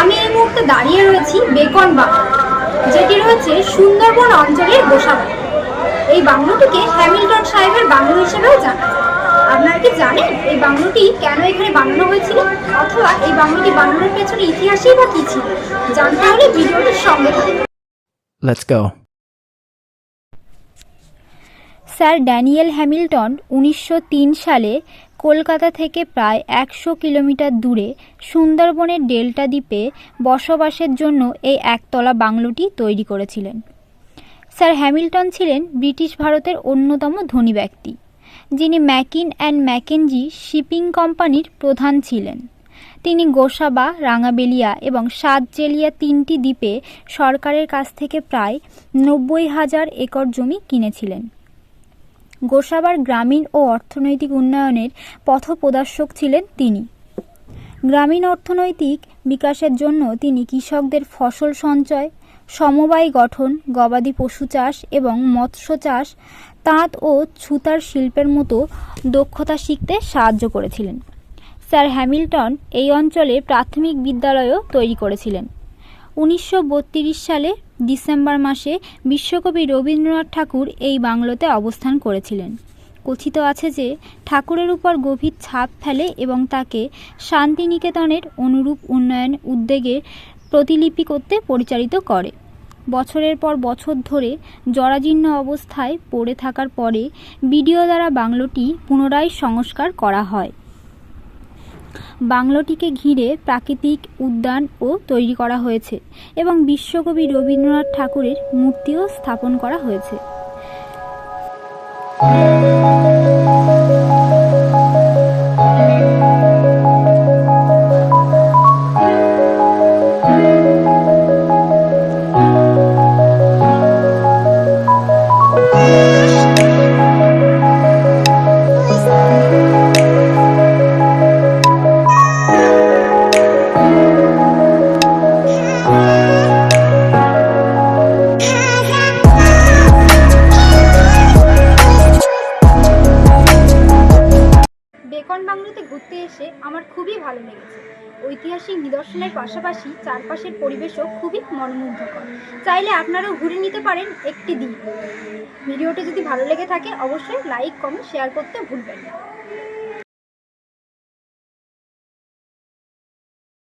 আমি এই মুহূর্তে দাঁড়িয়ে রয়েছি বেকন বাংলো, যেটি রয়েছে সুন্দরবন অঞ্চলের গোসাবা। এই বাংলোটিকে হ্যামিল্টন সাহেবের বাংলো হিসেবেও জানা আপনারা কি জানেন এই বাংলোটি কেন এখানে বানানো হয়েছিল? অথবা এই বাংলোটি বানানোর পেছনে ইতিহাসই বা কী ছিল? জানতে হলে ভিডিওটির সঙ্গে Let's go. Sir Daniel Hamilton উনিশশো তিন সালে কলকাতা থেকে প্রায় একশো কিলোমিটার দূরে সুন্দরবনের ডেল্টা দ্বীপে বসবাসের জন্য এই একতলা বাংলোটি তৈরি করেছিলেন। স্যার হ্যামিল্টন ছিলেন ব্রিটিশ ভারতের অন্যতম ধনী ব্যক্তি, যিনি ম্যাকিন অ্যান্ড ম্যাকেনজি শিপিং কোম্পানির প্রধান ছিলেন। তিনি গোসাবা রাঙাবেলিয়া এবং সাতজেলিয়া তিনটি দ্বীপে সরকারের কাছ থেকে প্রায় নব্বই হাজার একর জমি কিনেছিলেন। গোসাবার গ্রামীণ ও অর্থনৈতিক উন্নয়নের পথপ্রদর্শক ছিলেন তিনি। গ্রামীণ অর্থনৈতিক বিকাশের জন্য তিনি কৃষকদের ফসল সঞ্চয়, সমবায় গঠন, গবাদি পশু চাষ এবং মৎস্য চাষ, তাঁত ও ছুতার শিল্পের মতো দক্ষতা শিখতে সাহায্য করেছিলেন। স্যার হ্যামিল্টন এই অঞ্চলে প্রাথমিক বিদ্যালয়ও তৈরি করেছিলেন। উনিশশো বত্রিশ সালে ডিসেম্বর মাসে বিশ্বকবি রবীন্দ্রনাথ ঠাকুর এই বাংলোতে অবস্থান করেছিলেন। কথিত আছে যে, ঠাকুরের উপর গভীর ছাপ ফেলে এবং তাকে শান্তিনিকেতনের অনুরূপ উন্নয়ন উদ্যোগে প্রতিলিপি করতে পরিচালিত করে। বছরের পর বছর ধরে জরাজীর্ণ অবস্থায় পড়ে থাকার পরে বিডিও দ্বারা বাংলোটি পুনরায় সংস্কার করা হয়। বাংলোটিকে ঘিরে প্রাকৃতিক উদ্যান ও তৈরি করা হয়েছে এবং বিশ্বকবি রবীন্দ্রনাথ ঠাকুরের মূর্তিও স্থাপন করা হয়েছে। বেকন বাংলোতে ঘুরতে এসে আমার খুবই ভালো লেগেছে। ঐতিহাসিক নিদর্শনের পাশাপাশি চারপাশের পরিবেশও খুবই মনোমুগ্ধকর। চাইলে আপনারাও ঘুরে নিতে পারেন একটি দিন ভিডিওটি যদি ভালো লেগে থাকে, অবশ্যই লাইক, কমেন্ট, শেয়ার করতে ভুলবেন না।